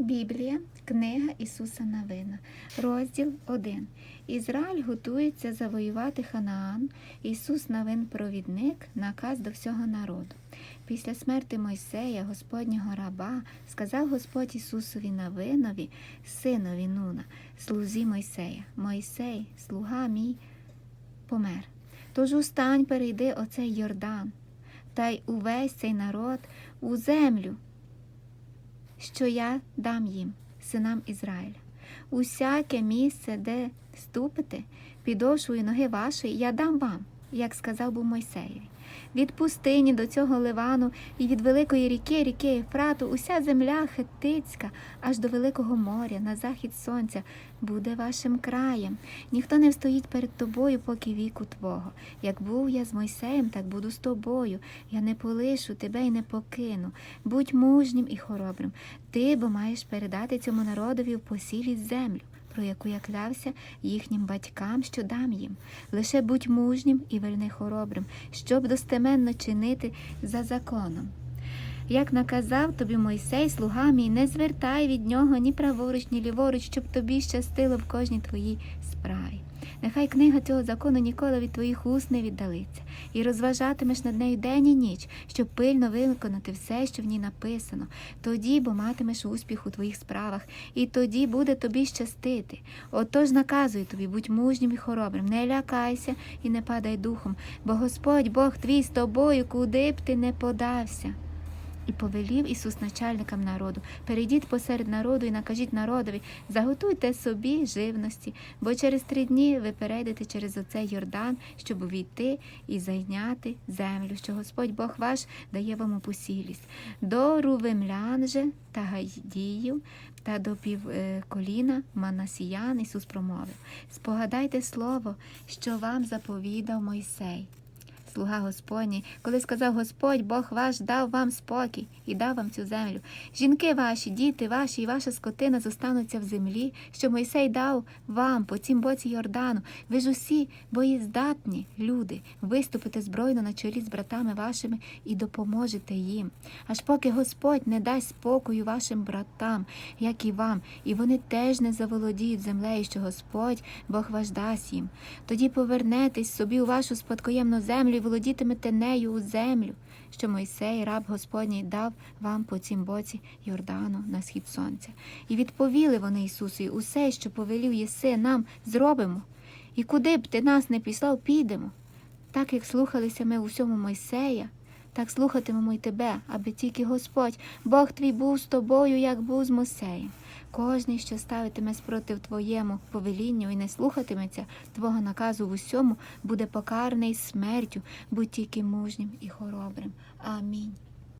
Біблія, книга Ісуса Навина, розділ 1. Ізраїль готується завоювати Ханаан. Ісус Навин провідник, наказ до всього народу. Після смерти Мойсея, Господнього раба, сказав Господь Ісусові Навинові, синові Нуна, слузі Мойсея. Мойсей, слуга мій, помер. Тож устань, перейди оцей Йордан, та й увесь цей народ у землю, що я дам їм, синам Ізраїля. Усяке місце, де ступите, підошвою ноги вашої, я дам вам, як сказав був Мойсеєві. Від пустині до цього Ливану і від великої ріки, ріки Єфрату, уся земля хетицька, аж до великого моря, на захід сонця, буде вашим краєм. Ніхто не встоїть перед тобою, поки віку твого. Як був я з Мойсеєм, так буду з тобою. Я не полишу тебе і не покину. Будь мужнім і хоробрим. Ти бо маєш передати цьому народові в посілість землю. Про яку я клявся їхнім батькам, що дам їм. Лише будь мужнім і вельми хоробрим, щоб достеменно чинити за законом. Як наказав тобі Мойсей, слуга мій, не звертай від нього ні праворуч, ні ліворуч, щоб тобі щастило в кожній твоїй справі. Нехай книга цього закону ніколи від твоїх уст не віддалиться, і розважатимеш над нею день і ніч, щоб пильно виконати все, що в ній написано. Тоді, бо матимеш успіх у твоїх справах, і тоді буде тобі щастити. Отож наказую тобі, будь мужнім і хоробрим, не лякайся і не падай духом, бо Господь Бог твій з тобою, куди б ти не подався. І повелів Ісус начальникам народу, перейдіть посеред народу і накажіть народові, заготуйте собі живності, бо через три дні ви перейдете через оцей Йордан, щоб увійти і зайняти землю, що Господь Бог ваш дає вам у посілість. До рувимлян же та гайдіїв та до півколіна Манасіян Ісус промовив. Спогадайте слово, що вам заповідав Мойсей слуга Господній, коли сказав Господь, Бог ваш дав вам спокій і дав вам цю землю. Жінки ваші, діти ваші і ваша скотина зостануться в землі, що Мойсей дав вам по цім боці Йордану. Ви ж усі боєздатні люди, виступите збройно на чолі з братами вашими і допоможете їм. Аж поки Господь не дасть спокою вашим братам, як і вам, і вони теж не заволодіють землею, що Господь Бог ваш дасть їм. Тоді повернетесь собі у вашу спадкоємну землю володітимете нею у землю, що Мойсей, раб Господній, дав вам по цім боці Йордану на схід сонця. І відповіли вони Ісусу, усе, що повелів єси, нам зробимо. І куди б ти нас не післав, підемо. Так як слухалися ми усьому Мойсея, так слухатимемо й тебе, аби тільки Господь, Бог твій був з тобою, як був з Мосеєм. Кожний, що ставитиме спротив твоєму повелінню і не слухатиметься твого наказу в усьому, буде покарний смертю, будь тільки мужнім і хоробрим. Амінь.